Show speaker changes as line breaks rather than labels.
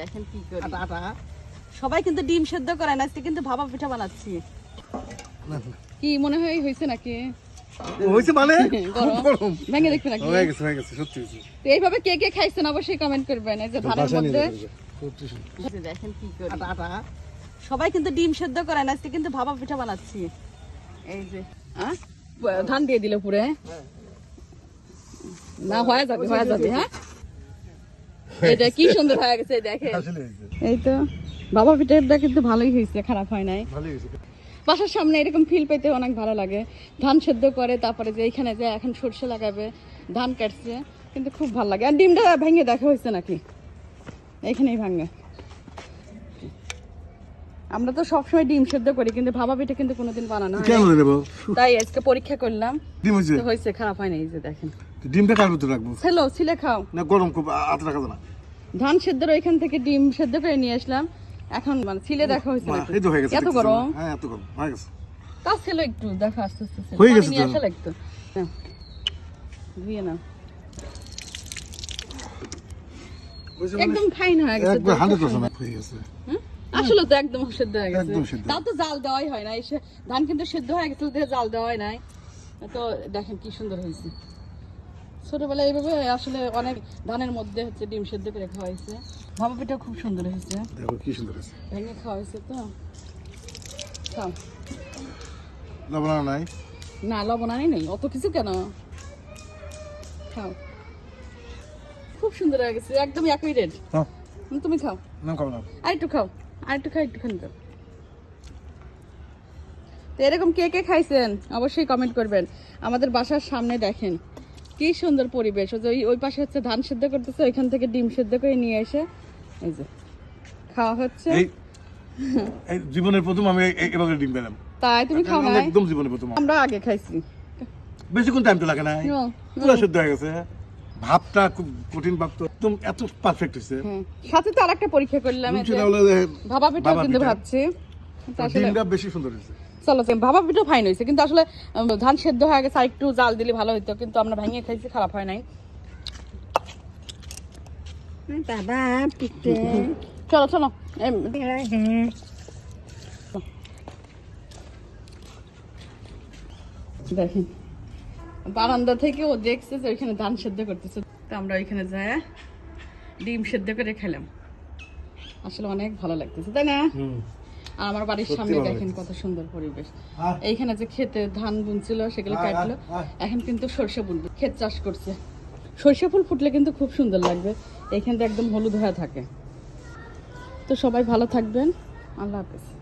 দেখেন কি করি সবাই কিন্তু ডিম সেদ্ধ করে না আজকে কিন্তু ভাপা পিঠা বানাচ্ছি। কি মনে হয় হয়েছে নাকি?
হয়েছে মানে?
গরম।
গরম।
ভেঙে দেখবে নাকি
হয়ে গেছে হয়ে গেছে সত্যি
তো এইভাবে কে কে খাইছেন অবশ্যই কমেন্ট করবেন এই যে ধানের মধ্যে।
যাবে, সত্যি সত্যি।
যে দেখেন কি করি।
আটা আটা
সবাই কিন্তু ডিম সেদ্ধ করে না আজকে কিন্তু ভাপা পিঠা বানাচ্ছি। এই যে ধান দিয়ে দিল পুরে। না হয়ে যাবে হয়ে যাবে হ্যাঁ? এটা কি সুন্দর হয়ে গেছে দেখে এই তো বাবা পিঠাটা কিন্তু ভালোই হয়েছে খারাপ হয় নাই। বাসার সামনে এরকম ফিল পেতে অনেক ভালো লাগে। ধান সেদ্ধ করে তারপরে যে এইখানে যে এখন সরষে লাগাবে ধান কাটছে কিন্তু খুব ভালো লাগে। আর ডিমটা ভেঙে দেখা হয়েছে নাকি? এইখানেই ভাঙে। আমরা তো সবসময় ডিম সেদ্ধ করি কিন্তু ভাবা পিঠা কিন্তু কোনোদিন বানানো হয় তাই আজকে পরীক্ষা করলাম।
হয়েছে?
হয়েছে খারাপ হয় না এই যে দেখেন।
ডিমটা কার ভিতরে রাখব।
ছেলো ছিলে খাও।
না গরম খুব আত রাখা যায় না।
ধান সেদ্ধর ওইখান থেকে ডিম সেদ্ধ করে নিয়ে আসলাম। এখন মানে ছিলে দেখা হয়েছে
এই তো হয়ে গেছে
এত গরম।
হ্যাঁ এত গরম হয়ে গেছে।
তা ছিল একটু দেখো আস্তে আস্তে।
হয়ে গেছে
নিয়ে আসা লাগতো হ্যাঁ। ধুয়ে নাও।
মানে
একদম ফাইন হয়ে গেছে
হয়ে গেছে।
আসলে তো একদম সেদ্ধ হয়ে গেছে। তাও তো জাল দেওয়াই হয় না এসে ধান কিন্তু সেদ্ধ হয়ে গেছে জাল দেওয়াই নাই। তো দেখেন কি সুন্দর হয়েছে। ছোটবেলায় এইভাবে আসলে অনেক ধানের মধ্যে হচ্ছে ডিম সেদ্ধ করে খাওয়া হয়েছে ভাপা পিঠা খুব সুন্দর হয়েছে।
দেখো কি সুন্দর হয়েছে।
ভেঙে খাওয়া হয়েছে তো। খাও।
লবণ নাই?
না লবণ আনি নেই। অত কিছু কেন? খাও। খুব সুন্দর হয়ে গেছে একদম একই
হ্যাঁ
তুমি খাও।
নাম খাব না
আর একটু খাও। আর একটু খাও একটুখানি খাও তো এরকম কে কে খাইছেন? অবশ্যই কমেন্ট করবেন। আমাদের বাসার সামনে দেখেন। কি সুন্দর পরিবেশ। ওই যে ওই- পাশে হচ্ছে ধান সেদ্ধ করতেছে ওইখান থেকে ডিম সেদ্ধ করে নিয়ে এসে এই যে খাওয়া হচ্ছে।
এই জীবনের প্রথম আমি এভাবে ডিম পেলাম।
তাই তুমি খাও না
একদম জীবনের প্রথম।
আমরা আগে খাইছি।
বেশিক্ষণ টাইম তো লাগে না পুরো শুদ্ধ হয়ে গেছে। ভাবটা খুব কঠিন ভাব তো। একদম এত পারফেক্ট হয়েছে।
হ্যাঁ সাথে তো আরেকটা পরীক্ষা করলাম ভাবা পিঠাও কিন্তু ভাবছি।
ডিমটা বেশি সুন্দর হয়েছে।
চলো ভাবা পিঠা ফাইন হয়েছে কিন্তু আসলে ধান সেদ্ধ হয়ে গেছে আর একটু জাল দিলে ভালো হতো কিন্তু আমরা ভেঙে খাইছি খারাপ হয় নাই।
বাবা পিঠে।
চলো চলো। দেখেন বারান্দা থেকে ও দেখছে যে ওইখানে ধান সেদ্ধ করতেছে। তো আমরা ওইখানে যাই ডিম সেদ্ধ করে খেলাম আসলে অনেক ভালো লাগতেছে তাই না? আর আমার বাড়ির সামনে দেখেন কত সুন্দর পরিবেশ। এইখানে যে খেতে ধান বুনছিল সেগুলো কাটলো।
আয়, আয়।
এখন কিন্তু সর্ষে বুনবে। ক্ষেত চাষ করছে। সর্ষে ফুল ফুটলে কিন্তু খুব সুন্দর লাগবে। এইখানটা একদম হলুদ হয়ে থাকে। তো সবাই ভালো থাকবেন। আল্লাহ হাফেজ।